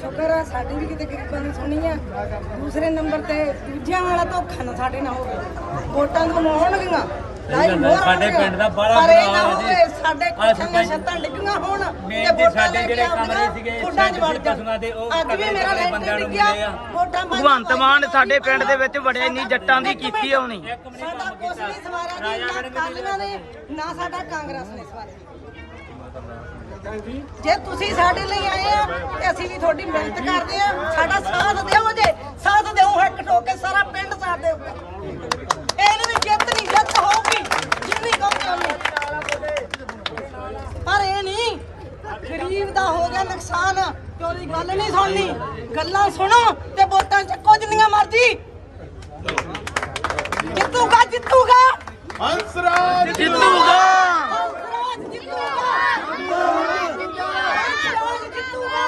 ਸ਼ੁਕਰ ਆ ਸਾਡੀ ਵੀ ਕਿਤੇ ਗਰੀਬਾਂ ਦੀ ਸੁਣੀ ਆ। ਦੂਸਰੇ ਨੰਬਰ ਤੇ ਦੂਜਿਆਂ ਵਾਲਾ ਧੋਖਾ ਨਾ ਸਾਡੇ ਨਾਲ ਹੋਵੇ। ਵੋਟਾਂ ਮੋਹਰ ਸਾਡੇ। ਪਿੰਡ ਦਾ ਬੜਾ ਬੁਰਾ ਜੀ। ਸਾਡੇ ਕੋਠਾਂ ਛੱਤਾਂ ਡਿੱਗੀਆਂ ਹੋਣ ਤੇ ਸਾਡੇ ਜਿਹੜੇ ਕਮਰੇ ਸੀਗੇ। ਪਸ਼ੂਆਂ ਦੇ, ਉਹ ਅੱਜ ਵੀ ਕਮਰੇ ਮੇਰਾ ਬੰਦਿਆਂ ਨੂੰ ਮਿਲੇ ਆ। ਭਗਵੰਤ ਮਾਨ ਸਾਡੇ ਪਿੰਡ ਦੇ ਵਿੱਚ ਵੜਿਆ ਇੰਨੀ ਜੱਟਾਂ ਦੀ ਕੀਤੀ ਆ ਉਹਨੇ ਇੱਕ ਮਿੰਟ ਸਾਡਾ ਕੁਛ ਨਹੀਂ ਸਵਾਰਿਆ ਜੀ ਰਾਜਾ ਨਾ ਨੇ ਵੀ ਕਾਲੀਆਂ ਨੇ ਨਾ ਸਾਡਾ ਕਾਂਗਰਸ ਨੇ ਸਵਾਰਿਆ। ਜੇ ਤੁਸੀਂ ਸਾਡੇ ਲਈ ਆਏ ਆ ਤੇ ਅਸੀਂ ਵੀ ਤੁਹਾਡੀ ਮਿਹਨਤ ਕਰਦੇ ਆ। ਸਾਡਾ ਸਾਥ ਦਿਓ ਜੇ। ਸਾਥ ਦਿਓ ਹੱਕ ਠੋਕ ਕੇ ਸਾਰਾ ਪਿੰਡ ਸਾਥ ਦੇਊਗਾ ਇਹਨੂੰ ਵੀ ਜਿੱਤ ਨਹੀਂ ਜਿੱਤ ਹੋਊਗੀ। ਜਿੰਨੀ ਕਹੋਗੇ ਪਰ ਇਹ ਨਹੀਂ ਗਰੀਬ ਦਾ ਹੋ ਗਿਆ ਨੁਕਸਾਨ। ਤੇ ਉਹਦੀ ਗੱਲ ਨਹੀਂ ਸੁਣਨੀ। ਗੱਲਾਂ ਸੁਣੋ ਤੇ ਵੋਟਾਂ ਚੱਕੋ ਜਿੰਨੀਆਂ ਮਰਜ਼ੀ। ਜਿੱਤੂਗਾ ਜਿੱਤੂਗਾ। ਹੰਸਰਾਜ ਜਿੱਤੂਗਾ ਹੰਸਰਾਜ ਜਿੱਤੂਗਾ ਹੰਸਰਾਜ ਜਿੱਤੂਗਾ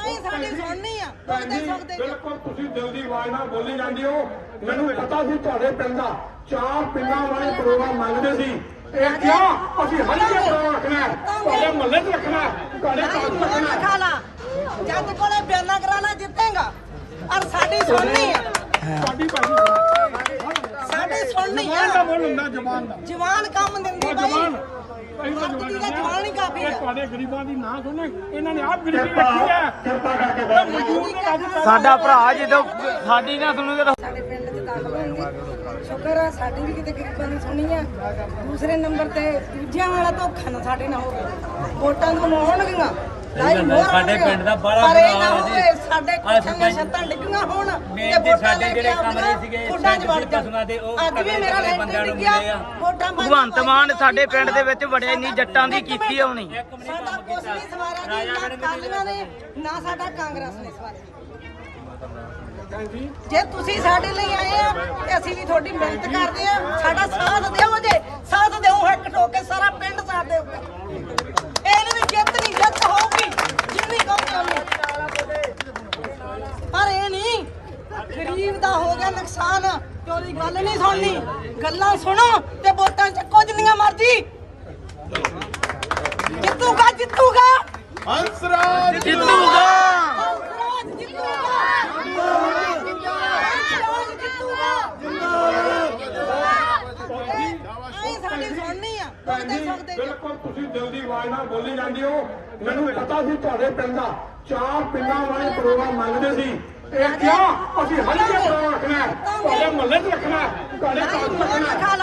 ਆਈ ਸਾਡੀ ਤੁਹਾਡੇ ਸਕਦੇ ਜੋ ਬਿਲਕੁਲ ਤੁਸੀਂ ਦਿਲ ਦੀ ਆਵਾਜ਼ ਨਾਲ ਬੋਲੀ ਜਾਂਦੇ ਹੋ। ਮੈਨੂੰ ਪਤਾ ਸੀ ਤੁਹਾਡੇ ਪਿੰਡ ਦਾ ਚਾਰ ਪਿੰਡਾਂ ਵਾਲੇ ਪ੍ਰੋਗਰਾਮ ਮੰਗਦੇ ਸੀ। ਇਹ ਕਿਉਂ? ਅਸੀਂ ਹਰ ਇੱਕ ਪ੍ਰੋਗਰਾਮ ਰੱਖਣਾ ਹੈ। ਤੁਹਾਡੇ ਮਹੱਲੇ 'ਚ ਰੱਖਣਾ ਹੈ, ਤੁਹਾਡੇ ਘਰ 'ਚ ਰੱਖਣਾ ਹੈ। ਜੱਜ ਕੋਲੇ ਬਿਆਨਾ ਕਰਾਣਾ ਜਿੱਤੇਗਾ। ਔਰ ਸਾਡੀ ਸੁਣਨੀ ਆ ਸਾਡੀ ਭਾਜੀ ਸਾਡੀ ਸੁਣਨੀ ਦਾ ਹੁੰਦਾ ਜਵਾਨ ਦਾ। ਜਵਾਨ ਕੰਮ ਦਿੰਦੀ ਬਾਈ। ਤਾਂ ਤਾਂ ਤੁਹਾਡੇ ਗਰੀਬਾਂ ਦੀ ਨਾ ਸੁਣੇ। ਇਹਨਾਂ ਨੇ ਆਪ ਗਰੀਬੀ ਰੱਖੀ ਹੈ। ਸਾਡਾ ਭਰਾ ਜਦੋਂ ਸਾਡੀ ਨਾ ਸੁਣੂਗੇ ਤਾਂ ਸਾਡੇ ਪਿੰਡ 'ਚ ਦਾਖਲ ਹੋਣਗੇ। ਸ਼ੁਕਰ ਆ ਸਾਡੀ ਵੀ ਕਿਤੇ ਗਰੀਬਾਂ ਦੀ ਸੁਣੀ ਆ। ਦੂਸਰੇ ਨੰਬਰ ਤੇ ਦੂਜਿਆਂ ਵਾਲਾ ਧੋਖਾ ਨਾ ਸਾਡੇ ਨਾਲ ਹੋਵੇ। ਵੋਟਾਂ ਨੂੰ ਆਉਣਗੀਆਂ ਲਾਈ ਮੋਹਰ ਸਾਡੇ। ਪਿੰਡ ਦਾ ਬੜਾ ਪਰ ਇਹ ਨਾ ਬੁਰਾ ਹਾਲ ਹੈ ਹੋਵੇ ਜੀ। ਸਾਡੇ ਕੋਠਾਂ ਛੱਤਾਂ ਡਿੱਗੀਆਂ ਹੋਣ ਤੇ ਸਾਡੇ ਲੈ ਕੇ ਜਿਹੜੇ ਕਮਰੇ ਸੀਗੇ, ਖੁੱਡਾਂ 'ਚ ਵੜ ਜਾਣ। ਦੇ, ਉਹ ਅੱਜ ਵੀ ਮੇਰਾ ਲੈਂਟਰ ਬੰਦਿਆਂ ਨੂੰ ਡਿੱਗਿਆ, ਮਿਲੇ ਆ। ਵੋਟਾਂ ਪਾਈਆਂ ਭਗਵੰਤ ਮਾਨ ਸਾਡੇ ਪਿੰਡ ਦੇ ਵਿੱਚ ਵੜਿਆ ਇੰਨੀ ਜੱਟਾਂ ਦੀ ਕੀਤੀ ਆ ਉਹਨੇ ਇੱਕ ਮਿੰਟ ਸਾਡਾ ਕੰਮ ਕੁਛ ਕੀਤਾ ਨਹੀਂ ਸਵਾਰਿਆ ਜੀ ਰਾਜਾ ਨਾ ਨੇ ਵੀ ਕਾਲੀਆਂ ਨੇ ਨਾ ਸਾਡਾ ਕਾਂਗਰਸ ਨੇ ਸਵਾਰਿਆ ਜੇ ਤੁਸੀਂ ਸਾਡੇ ਲਈ ਆਏ ਆ ਤੇ ਅਸੀਂ ਵੀ ਤੁਹਾਡੀ ਮਿਹਨਤ ਕਰਦੇ ਆ ਸਾਡਾ ਸਾਥ ਦਿਓ ਜੇ ਸਾਥ ਦਿਓ ਹੱਕ ਠੋਕ ਸਾਰਾ ਪਿੰਡ ਸਾਥ ਦੇਊਗਾ ਇਹਨੂੰ ਵੀ ਜਿੱਤ ਨਹੀਂ ਜਿੱਤ ਹੋਊਗੀ ਜਿੰਨੀ ਕਹੋਗੇ ਪਰ ਇਹ ਨਹੀਂ ਗਰੀਬ ਦਾ ਹੋ ਗਿਆ ਨੁਕਸਾਨ ਤੇ ਉਹਦੀ ਗੱਲ ਨਹੀਂ ਸੁਣਨੀ। ਗੱਲਾਂ ਸੁਣੋ ਤੇ ਵੋਟਾਂ ਚੱਕੋ ਜਿੰਨੀਆਂ ਮਰਜ਼ੀ। ਜਿੱਤੂਗਾ ਜਿੱਤੂਗਾ। ਹੰਸਰਾਜ ਜਿੱਤੂਗਾ। ਹੰਸਰਾਜ ਜਿੱਤੂਗਾ। ਹੰਸਰਾਜ ਜਿੱਤੂਗਾ। ਆਈ ਸਾਡੀ ਸੁਣਨੀ ਆ ਬਿਲਕੁਲ ਤੁਸੀਂ ਦਿਲ ਦੀ ਆਵਾਜ਼ ਨਾਲ ਬੋਲੀ ਜਾਂਦੇ ਹੋ। ਮੈਨੂੰ ਪਤਾ ਸੀ ਤੁਹਾਡੇ ਪਿੰਡ ਦਾ ਚਾਰ ਪਿੰਡਾਂ ਵਾਲੇ ਪ੍ਰੋਗਰਾਮ ਮੰਗਦੇ ਸੀ। ਇਹ ਕਿਉਂ ਅਸੀਂ ਹਰ ਇੱਕ ਪ੍ਰੋਗਰਾਮ ਰੱਖਣਾ ਹੈ। ਤੁਹਾਡੇ ਮਹੱਲੇ 'ਚ ਰੱਖਣਾ ਹੈ, ਤੁਹਾਡੇ ਘਰ 'ਚ ਰੱਖਣਾ ਹੈ। ਖਾ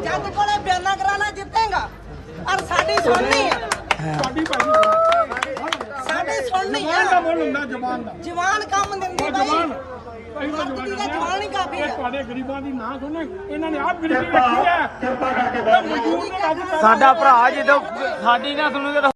ਜੱਜ ਕੋਲੇ ਬਿਆਨਾ ਕਰਾਣਾ ਜਿੱਤੇਗਾ ਔਰ ਸਾਡੀ ਸੁਣਨੀ ਆ ਸਾਡੀ ਭਾਜੀ ਸਾਡੀ ਸੁਣਨੀ ਜਵਾਨ ਦਾ ਆ ਮੁੱਲ ਹੁੰਦਾ ਜਵਾਨ ਦਾ ਜਵਾਨ ਕੰਮ ਦਿੰਦੀ ਉਹ ਬਾਈ ਅਸੀਂ ਤਾਂ ਵਕਤ ਦੀ ਤਾਂ ਜਵਾਨ ਹੀ ਕਾਫੀ ਇਹ ਤੁਹਾਡੇ ਗਰੀਬਾਂ ਦੀ ਨਾ ਸੁਣੇ ਇਹਨਾਂ ਨੇ ਆਪ ਗਰੀਬੀ ਰੱਖੀ ਹੈ ਕਿਰਪਾ ਕਰਕੇ ਮਜ਼ਦੂਰ ਨੂੰ ਰੱਬ ਸਾਡਾ ਭਰਾ ਜਦੋਂ ਸਾਡੀ ਨਾ ਸੁਣੂਗੇ ਤਾਂ